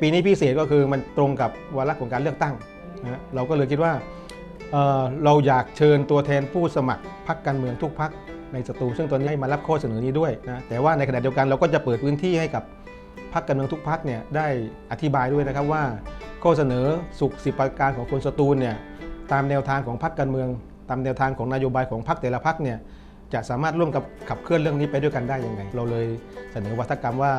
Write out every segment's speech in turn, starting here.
ปีนี้พิเศษก็คือมันตรงกับวาระของการเลือกตั้งนะฮะเราก็เลยคิดว่าเอ่อเราอยากเชิญตัวแทนผู้สมัครพรรคการเมืองทุกพรรคในสตูซึ่งตอนนี้ให้มารับข้อเสนอนี้ด้วยนะแต่ว่าในขณะเดียวกันเราก็จะเปิดพื้นที่ให้กับพรรคการเมืองทุกพรรคเนี่ยได้อธิบายด้วยนะครับว่า ข้อเสนอสุขสิบประการของคนสตูลเนี่ยตามแนวทางของพรรคการเมือง ตามแนวทางของนโยบายของพรรคแต่ละพรรคเนี่ยจะสามารถร่วมกับขับเคลื่อนเรื่องนี้ไปด้วยกันได้ยังไง เราเลยเสนอวัฒกรรมว่า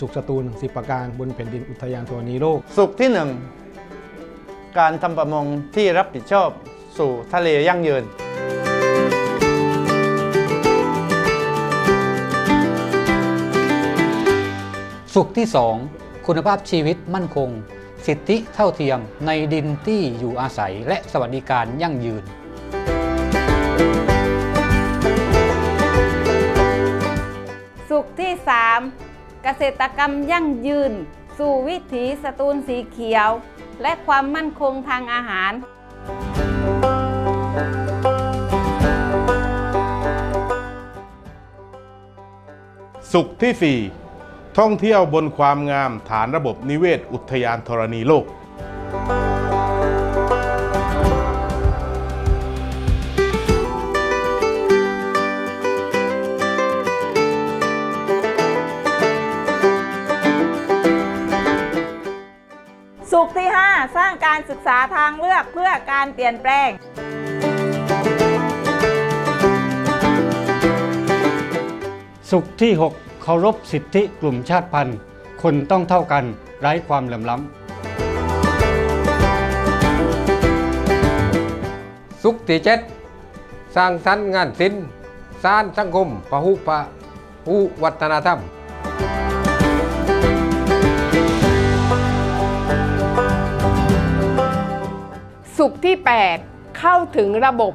สุขสตูลสิบประการบนแผ่นดินอุทยานธรณีโลก สุขที่หนึ่งการทำประมงที่รับผิดชอบสู่ทะเลยั่งยืนสุขที่ 2 คุณภาพชีวิตมั่นคง สิทธิเท่าเทียมในดินที่อยู่อาศัยและสวัสดิการยั่งยืน เกษตรกรรมยั่งยืน สู่วิถีสตูลสีเขียว และความมั่นคงทางอาหาร สุขที่ 4 ท่องเที่ยวบนความงามฐานระบบนิเวศอุทยานธรณีโลก สุขที่ 5 สร้างการศึกษาทางเลือกเพื่อการเปลี่ยนแปลง สุขที่ 6 เคารพสิทธิกลุ่มชาติพันธุ์ คนต้องเท่ากันไร้ความเหลื่อมล้ำ สุขที่เจ็ดสร้างสรรค์งานศิลป์สร้างสังคมพหุพะหูวัฒนธรรม สุขที่ 8 เข้าถึงระบบ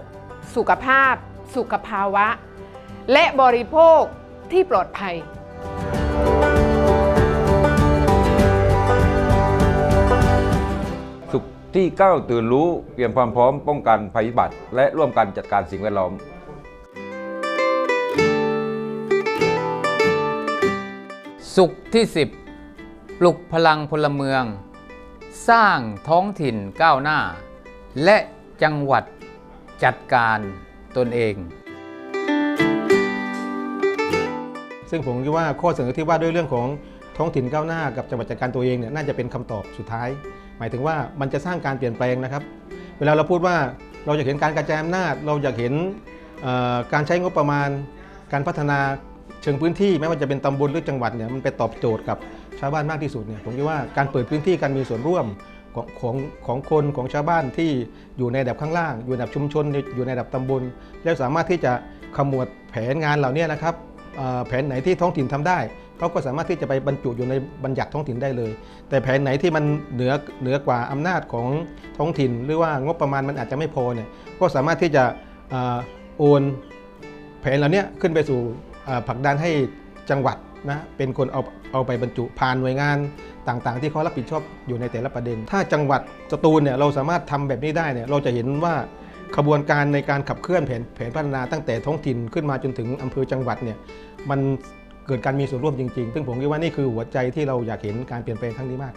สุขภาพ สุขภาวะ และบริโภคที่ปลอดภัย สุขที่ก้าวตื่นรู้เตรียมความพร้อมป้องกันภัยพิบัติ และร่วมกันจัดการสิ่งแวดล้อม สุขที่ 10 ปลุกพลังพลเมือง สร้างท้องถิ่นก้าวหน้า และจังหวัดจัดการตนเอง ซึ่งผมคิดว่าข้อเสนอที่ว่าด้วยเรื่องของท้องถิ่นก้าวหน้ากับจังหวัดจัดการตัวเองเนี่ยน่าจะเป็นคำตอบสุดท้าย หมายถึงว่ามันจะสร้างการเปลี่ยนแปลงนะครับ เวลาเราพูดว่าเราอยากเห็นการกระจายอำนาจ เราอยากเห็นการใช้งบประมาณ การพัฒนาเชิงพื้นที่ไม่ว่าจะเป็นตำบลหรือจังหวัดเนี่ยมันไปตอบโจทย์กับชาวบ้านมากที่สุดเนี่ยผมคิดว่าการเปิดพื้นที่การมีส่วนร่วม ของของของคนของชาวบ้านที่อยู่ในระดับข้างล่าง อยู่ในระดับชุมชนอยู่ในระดับตำบล แล้วสามารถที่จะขมวดแผนงานเหล่านี้นะครับแผนไหนที่ท้องถิ่นทำได้เขาก็สามารถที่จะไปบรรจุอยู่ในบัญญัติท้องถิ่นได้เลย แต่แผนไหนที่มันเหนือเหนือกว่าอำนาจของท้องถิ่น หรือว่างบประมาณมันอาจจะไม่พอเนี่ยก็สามารถที่จะโอนแผนเหล่านี้ขึ้นไปสู่ผลักดันให้จังหวัดนะเป็นคนเอาเอาไปบรรจุผ่านหน่วยงาน ต่างๆ ที่เขารับผิดชอบอยู่ในแต่ละประเด็น ถ้าจังหวัดสตูลเนี่ยเราสามารถทำแบบนี้ได้เนี่ยเราจะเห็นว่าขบวนการในการขับเคลื่อนแผนแผนพัฒนาตั้งแต่ท้องถิ่นขึ้นมาจนถึงอำเภอจังหวัดเนี่ยมันเกิดการมีส่วนร่วมจริงๆ ซึ่งผมคิดว่านี่คือหัวใจที่เราอยากเห็นการเปลี่ยนแปลงครั้งนี้มาก